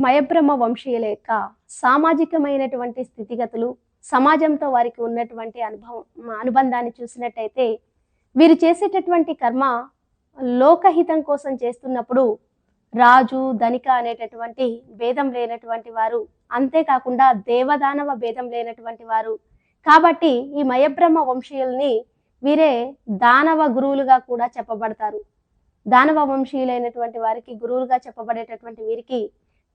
మయబ్రహ్మ వంశీయుల యొక్క సామాజికమైనటువంటి స్థితిగతులు సమాజంతో వారికి ఉన్నటువంటి అనుభవం అనుబంధాన్ని చూసినట్టయితే వీరు చేసేటటువంటి కర్మ లోకహితం కోసం చేస్తున్నప్పుడు రాజు ధనిక అనేటటువంటి భేదం లేనటువంటి వారు అంతేకాకుండా దేవదానవ భేదం లేనటువంటి వారు. కాబట్టి ఈ మయబ్రహ్మ వంశీయుల్ని వీరే దానవ గురువులుగా కూడా చెప్పబడతారు. దానవ వంశీయులైనటువంటి వారికి గురువులుగా చెప్పబడేటటువంటి వీరికి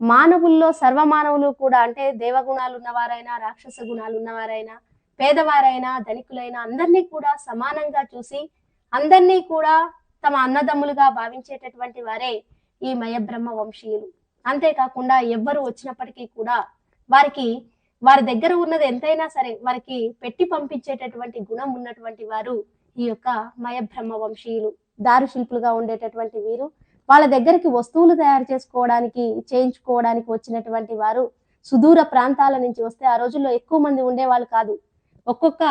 మానవుల్లో సర్వమానవులు కూడా అంటే దేవగుణాలు ఉన్నవారైనా రాక్షస గుణాలు ఉన్నవారైనా పేదవారైనా ధనికులైనా అందరినీ కూడా సమానంగా చూసి అందరినీ కూడా తమ అన్నదమ్ములుగా భావించేటటువంటి వారే ఈ మయబ్రహ్మ వంశీయులు. అంతేకాకుండా ఎవ్వరు వచ్చినప్పటికీ కూడా వారికి వారి దగ్గర ఉన్నది ఎంతైనా సరే వారికి పెట్టి పంపించేటటువంటి గుణం ఉన్నటువంటి వారు ఈ యొక్క మయబ్రహ్మ వంశీయులు. దారుశిల్పులుగా ఉండేటటువంటి వీరు. వాళ్ళ దగ్గరికి వస్తువులు తయారు చేసుకోవడానికి చేయించుకోవడానికి వచ్చినటువంటి వారు సుదూర ప్రాంతాల నుంచి వస్తే ఆ రోజుల్లో ఎక్కువ మంది ఉండేవాళ్ళు కాదు. ఒక్కొక్క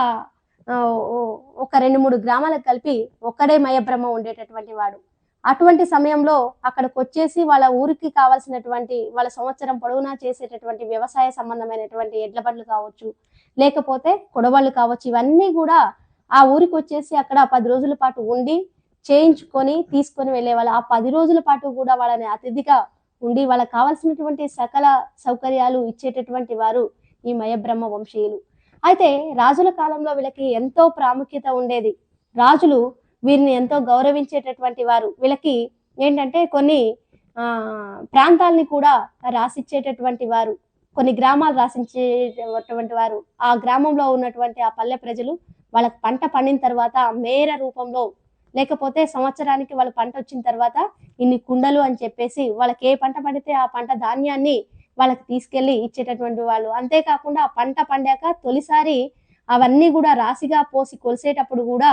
ఒక రెండు మూడు గ్రామాలకు కలిపి ఒక్కడే మయబ్రహ్మ ఉండేటటువంటి వాడు. అటువంటి సమయంలో అక్కడికి వచ్చేసి వాళ్ళ ఊరికి కావాల్సినటువంటి వాళ్ళ సంవత్సరం పొడవునా చేసేటటువంటి వ్యవసాయ సంబంధమైనటువంటి ఎడ్ల బండ్లు కావచ్చు లేకపోతే కొడవళ్ళు కావచ్చు ఇవన్నీ కూడా ఆ ఊరికి వచ్చేసి అక్కడ పది రోజుల పాటు ఉండి చేయించుకొని తీసుకొని వెళ్ళేవాళ్ళు ఆ పది రోజుల పాటు కూడా వాళ్ళని అతిథిగా ఉండి వాళ్ళకి కావాల్సినటువంటి సకల సౌకర్యాలు ఇచ్చేటటువంటి వారు ఈ మయబ్రహ్మ వంశీయులు. అయితే రాజుల కాలంలో వీళ్ళకి ఎంతో ప్రాముఖ్యత ఉండేది. రాజులు వీరిని ఎంతో గౌరవించేటటువంటి వారు. వీళ్ళకి ఏంటంటే కొన్ని ఆ ప్రాంతాలని కూడా రాసిచ్చేటటువంటి వారు. కొన్ని గ్రామాలు రాసించేటటువంటి వారు. ఆ గ్రామంలో ఉన్నటువంటి ఆ పల్లె ప్రజలు వాళ్ళకి పంట పండిన తర్వాత మేర రూపంలో లేకపోతే సంవత్సరానికి వాళ్ళ పంట వచ్చిన తర్వాత ఇన్ని కుండలు అని చెప్పేసి వాళ్ళకి ఏ పంట పండితే ఆ పంట ధాన్యాన్ని వాళ్ళకి తీసుకెళ్ళి ఇచ్చేటటువంటి వాళ్ళు. అంతేకాకుండా ఆ పంట పండాక తొలిసారి అవన్నీ కూడా రాశిగా పోసి కొలిసేటప్పుడు కూడా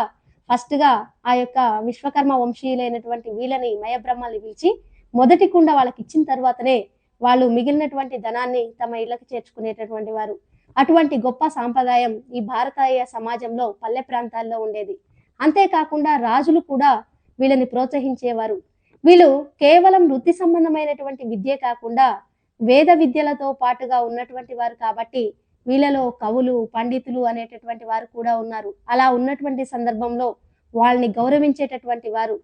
ఫస్ట్గా ఆ యొక్క విశ్వకర్మ వంశీయులైనటువంటి వీళ్ళని మయబ్రహ్మల్ని పిలిచి మొదటి కుండ వాళ్ళకి ఇచ్చిన తర్వాతనే వాళ్ళు మిగిలినటువంటి ధనాన్ని తమ ఇళ్ళకు చేర్చుకునేటటువంటి వారు. అటువంటి గొప్ప సాంప్రదాయం ఈ భారతీయ సమాజంలో పల్లె ప్రాంతాల్లో ఉండేది. అంతేకాకుండా రాజులు కూడా వీళ్ళని ప్రోత్సహించేవారు. వీళ్ళు కేవలం వృత్తి సంబంధమైనటువంటి విద్యే కాకుండా వేద విద్యలతో పాటుగా ఉన్నటువంటి వారు కాబట్టి వీళ్ళలో కవులు పండితులు అనేటటువంటి వారు కూడా ఉన్నారు. అలా ఉన్నటువంటి సందర్భంలో వాళ్ళని గౌరవించేటటువంటి వారు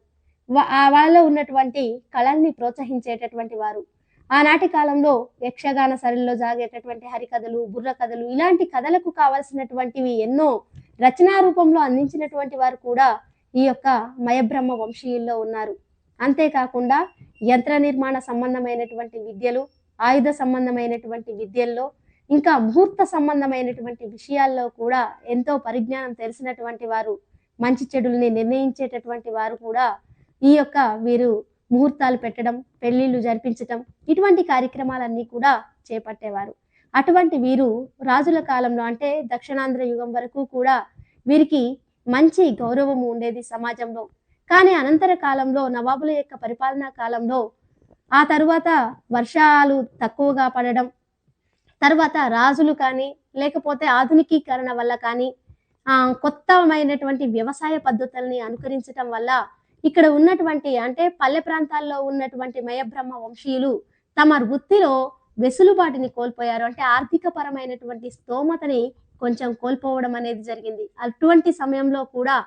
ఆ వాళ్ళలో ఉన్నటువంటి కళల్ని ప్రోత్సహించేటటువంటి వారు. ఆనాటి కాలంలో యక్షగాన సరళిలో జాగేటటువంటి హరికథలు బుర్ర కథలు ఇలాంటి కథలకు కావలసినటువంటివి ఎన్నో రచనా రూపంలో అందించినటువంటి వారు కూడా ఈ యొక్క మయబ్రహ్మ వంశీయుల్లో ఉన్నారు. అంతేకాకుండా యంత్ర నిర్మాణ సంబంధమైనటువంటి విద్యలు ఆయుధ సంబంధమైనటువంటి విద్యల్లో ఇంకా ముహూర్త సంబంధమైనటువంటి విషయాల్లో కూడా ఎంతో పరిజ్ఞానం తెలిసినటువంటి వారు మంచి చెడుల్ని నిర్ణయించేటటువంటి వారు కూడా ఈ యొక్క వీరు ముహూర్తాలు పెట్టడం పెళ్ళిళ్ళు జరిపించటం ఇటువంటి కార్యక్రమాలన్నీ కూడా చేపట్టేవారు. అటువంటి వీరు రాజుల కాలంలో అంటే దక్షిణాంధ్ర యుగం వరకు కూడా వీరికి మంచి గౌరవము ఉండేది సమాజంలో. కానీ అనంతర కాలంలో నవాబుల యొక్క పరిపాలనా కాలంలో ఆ తరువాత వర్షాలు తక్కువగా పడడం తర్వాత రాజులు కానీ లేకపోతే ఆధునికీకరణ వల్ల కానీ ఆ, కొత్తమైనటువంటి వ్యవసాయ పద్ధతుల్ని అనుకరించటం వల్ల ఇక్కడ ఉన్నటువంటి అంటే పల్లె ప్రాంతాల్లో ఉన్నటువంటి మయబ్రహ్మ వంశీయులు తమ వృత్తిలో వెసులుబాటుని కోల్పోయారు అంటే ఆర్థిక పరమైనటువంటి స్తోమతని కొంచెం కోల్పోవడం అనేది జరిగింది. అటువంటి సమయంలో కూడా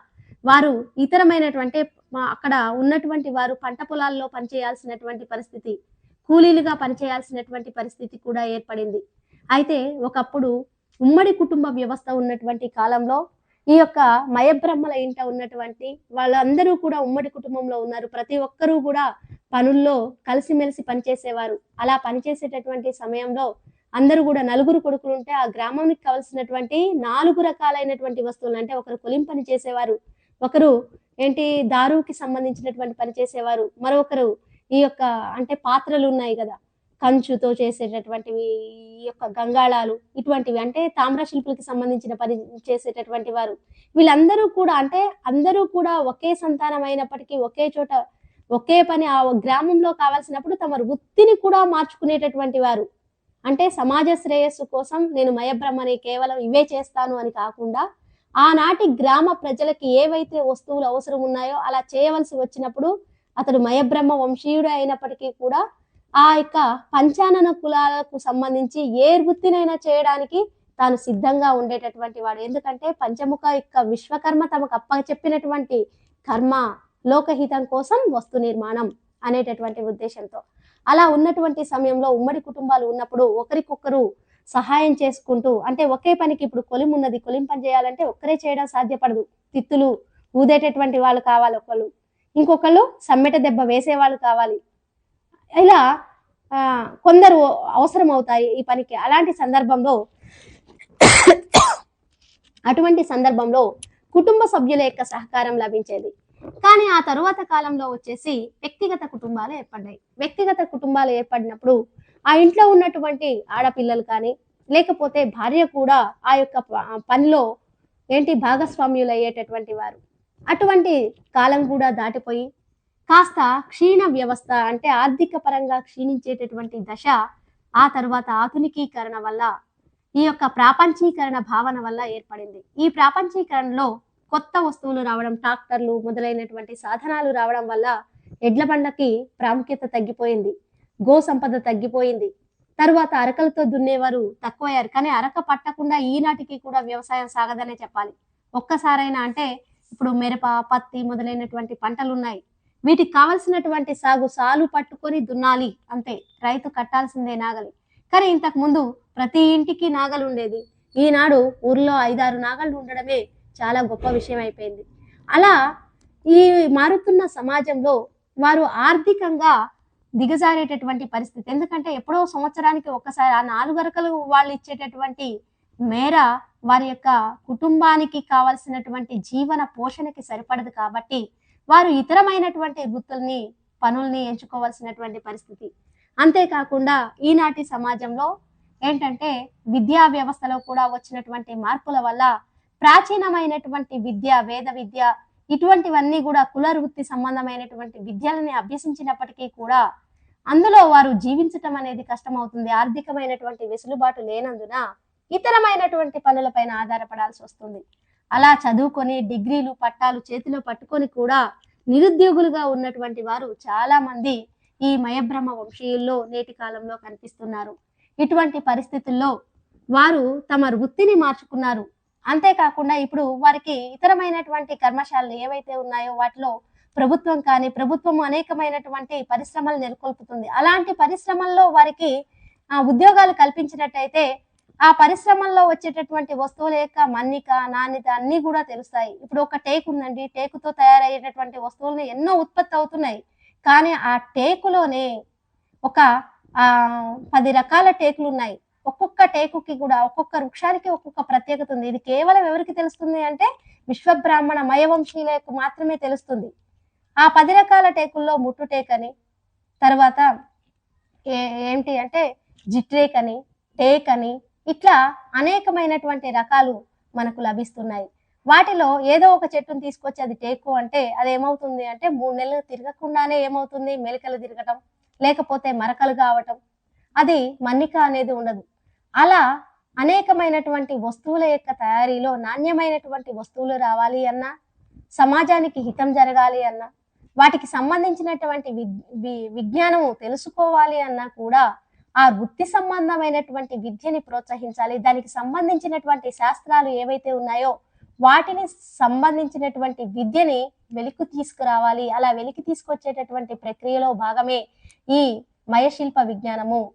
వారు ఇతరమైనటువంటి అక్కడ ఉన్నటువంటి వారు పంట పొలాల్లో పనిచేయాల్సినటువంటి పరిస్థితి కూలీలుగా పనిచేయాల్సినటువంటి పరిస్థితి కూడా ఏర్పడింది. అయితే ఒకప్పుడు ఉమ్మడి కుటుంబ వ్యవస్థ ఉన్నటువంటి కాలంలో ఈ యొక్క మయబ్రహ్మల ఇంట ఉన్నటువంటి వాళ్ళందరూ కూడా ఉమ్మడి కుటుంబంలో ఉన్నారు. ప్రతి ఒక్కరూ కూడా పనుల్లో కలిసిమెలిసి పనిచేసేవారు. అలా పనిచేసేటటువంటి సమయంలో అందరూ కూడా నలుగురు కొడుకులు ఉంటే ఆ గ్రామానికి కావలసినటువంటి నాలుగు రకాలైనటువంటి వస్తువులు అంటే ఒకరు కొలిం పని చేసేవారు ఒకరు ఏంటి దారుకి సంబంధించినటువంటి పని చేసేవారు మరొకరు ఈ యొక్క అంటే పాత్రలు ఉన్నాయి కదా కంచుతో చేసేటటువంటివి ఈ యొక్క గంగాళాలు ఇటువంటివి అంటే తామ్ర శిల్పులకి సంబంధించిన పని చేసేటటువంటి వారు. వీళ్ళందరూ కూడా అంటే అందరూ కూడా ఒకే సంతానం అయినప్పటికీ ఒకే చోట ఒకే పని ఆ గ్రామంలో కావాల్సినప్పుడు తమ వృత్తిని కూడా మార్చుకునేటటువంటి వారు. అంటే సమాజ శ్రేయస్సు కోసం నేను మయబ్రహ్మని కేవలం ఇవే చేస్తాను అని కాకుండా ఆనాటి గ్రామ ప్రజలకి ఏవైతే వస్తువులు అవసరం ఉన్నాయో అలా చేయవలసి వచ్చినప్పుడు అతడు మయబ్రహ్మ వంశీయుడు అయినప్పటికీ కూడా ఆ యొక్క పంచానన కులాలకు సంబంధించి ఏ వృత్తినైనా చేయడానికి తాను సిద్ధంగా ఉండేటటువంటి వాడు. ఎందుకంటే పంచముఖ యొక్క విశ్వకర్మ తమకు అప్ప చెప్పినటువంటి కర్మ లోకహితం కోసం వస్తు నిర్మాణం అనేటటువంటి ఉద్దేశంతో. అలా ఉన్నటువంటి సమయంలో ఉమ్మడి కుటుంబాలు ఉన్నప్పుడు ఒకరికొకరు సహాయం చేసుకుంటూ అంటే ఒకే పనికి ఇప్పుడు కొలిం ఉన్నది కొలిం పని చేయాలంటే ఒక్కరే చేయడం సాధ్యపడదు. తిత్తులు ఊదేటటువంటి వాళ్ళు కావాలి ఒకళ్ళు. ఇంకొకళ్ళు సమ్మెట దెబ్బ వేసే వాళ్ళు కావాలి. ఇలా కొందరు అవసరం అవుతాయి ఈ పనికి. అలాంటి సందర్భంలో అటువంటి సందర్భంలో కుటుంబ సభ్యుల యొక్క సహకారం లభించేది. కానీ ఆ తరువాత కాలంలో వచ్చేసి వ్యక్తిగత కుటుంబాలు ఏర్పడ్డాయి. వ్యక్తిగత కుటుంబాలు ఏర్పడినప్పుడు ఆ ఇంట్లో ఉన్నటువంటి ఆడపిల్లలు కానీ లేకపోతే భార్య కూడా ఆ యొక్క పనిలో ఏంటి భాగస్వామ్యులు అయ్యేటటువంటి వారు. అటువంటి కాలం కూడా దాటిపోయి కాస్త క్షీణ వ్యవస్థ అంటే ఆర్థిక పరంగా క్షీణించేటటువంటి దశ ఆ తర్వాత ఆధునికీకరణ వల్ల ఈ యొక్క ప్రాపంచీకరణ భావన వల్ల ఏర్పడింది. ఈ ప్రాపంచీకరణలో కొత్త వస్తువులు రావడం ట్రాక్టర్లు మొదలైనటువంటి సాధనాలు రావడం వల్ల ఎడ్ల బండకి ప్రాముఖ్యత తగ్గిపోయింది గో సంపద తగ్గిపోయింది. తర్వాత అరకలతో దున్నేవారు తక్కువయ్యారు కానీ అరక పట్టకుండా ఈనాటికి కూడా వ్యవసాయం సాగదనే చెప్పాలి. ఒక్కసారైనా అంటే ఇప్పుడు మిరప పత్తి మొదలైనటువంటి పంటలు ఉన్నాయి వీటికి కావలసినటువంటి సాగు సాలు పట్టుకొని దున్నాలి అంతే రైతు కట్టాల్సిందే నాగలి. కానీ ఇంతకు ముందు ప్రతి ఇంటికి నాగలు ఉండేది ఈనాడు ఊర్లో ఐదారు నాగళ్ళు ఉండడమే చాలా గొప్ప విషయం అయిపోయింది. అలా ఈ మారుతున్న సమాజంలో వారు ఆర్థికంగా దిగజారేటటువంటి పరిస్థితి. ఎందుకంటే ఎప్పుడో సంవత్సరానికి ఒక్కసారి ఆ నాలుగు అరకలు వాళ్ళు ఇచ్చేటటువంటి మేర వారి యొక్క కుటుంబానికి కావలసినటువంటి జీవన పోషణకి సరిపడదు కాబట్టి వారు ఇతరమైనటువంటి వృత్తుల్ని పనుల్ని ఎంచుకోవాల్సినటువంటి పరిస్థితి. అంతేకాకుండా ఈనాటి సమాజంలో ఏంటంటే విద్యా వ్యవస్థలో కూడా వచ్చినటువంటి మార్పుల వల్ల ప్రాచీనమైనటువంటి విద్య వేద విద్య ఇటువంటివన్నీ కూడా కుల వృత్తి సంబంధమైనటువంటి విద్యలని అభ్యసించినప్పటికీ కూడా అందులో వారు జీవించటం అనేది కష్టమవుతుంది. ఆర్థికమైనటువంటి వెసులుబాటు లేనందున ఇతరమైనటువంటి పనులపైన ఆధారపడాల్సి వస్తుంది. అలా చదువుకొని డిగ్రీలు పట్టాలు చేతిలో పట్టుకొని కూడా నిరుద్యోగులుగా ఉన్నటువంటి వారు చాలా మంది ఈ మయబ్రహ్మ వంశీయుల్లో నేటి కాలంలో కనిపిస్తున్నారు. ఇటువంటి పరిస్థితుల్లో వారు తమ వృత్తిని మార్చుకున్నారు. అంతేకాకుండా ఇప్పుడు వారికి ఇతరమైనటువంటి కర్మశాలలు ఏవైతే ఉన్నాయో వాటిలో ప్రభుత్వం కానీ ప్రభుత్వం అనేకమైనటువంటి పరిశ్రమలు నెలకొల్పుతుంది. అలాంటి పరిశ్రమల్లో వారికి ఉద్యోగాలు కల్పించినట్టయితే ఆ పరిశ్రమల్లో వచ్చేటటువంటి వస్తువుల యొక్క మన్నిక నాణ్యత అన్ని కూడా తెలుస్తాయి. ఇప్పుడు ఒక టేకు ఉందండి. టేకుతో తయారయ్యేటటువంటి వస్తువులు ఎన్నో ఉత్పత్తి అవుతున్నాయి. కానీ ఆ టేకులోనే ఒక ఆ పది రకాల టేకులు ఉన్నాయి. ఒక్కొక్క టేకుకి కూడా ఒక్కొక్క వృక్షానికి ఒక్కొక్క ప్రత్యేకత ఉంది. ఇది కేవలం ఎవరికి తెలుస్తుంది అంటే విశ్వబ్రాహ్మణ మయవంశీయులకు మాత్రమే తెలుస్తుంది. ఆ పది రకాల టేకుల్లో ముట్టు టేక్ అని తర్వాత ఏ ఏంటి అంటే జిట్రేక్ అని టేక్ అని ఇట్లా అనేకమైనటువంటి రకాలు మనకు లభిస్తున్నాయి. వాటిలో ఏదో ఒక చెట్టును తీసుకొచ్చి అది టేకు అంటే అది ఏమవుతుంది అంటే మూడు నెలలు తిరగకుండానే ఏమవుతుంది? మెలికలు తిరగటం లేకపోతే మరకలు కావటం. అది మన్నిక అనేది ఉండదు. అలా అనేకమైనటువంటి వస్తువుల యొక్క తయారీలో నాణ్యమైనటువంటి వస్తువులు రావాలి అన్నా సమాజానికి హితం జరగాలి అన్నా వాటికి సంబంధించినటువంటి వి- విజ్ఞానము తెలుసుకోవాలి అన్నా కూడా ఆ వృత్తి సంబంధమైనటువంటి విద్యని ప్రోత్సహించాలి. దానికి సంబంధించినటువంటి శాస్త్రాలు ఏవైతే ఉన్నాయో వాటిని సంబంధించినటువంటి విద్యని వెలికి తీసుకురావాలి. అలా వెలికి తీసుకొచ్చేటటువంటి ప్రక్రియలో భాగమే ఈ మయశిల్ప విజ్ఞానము.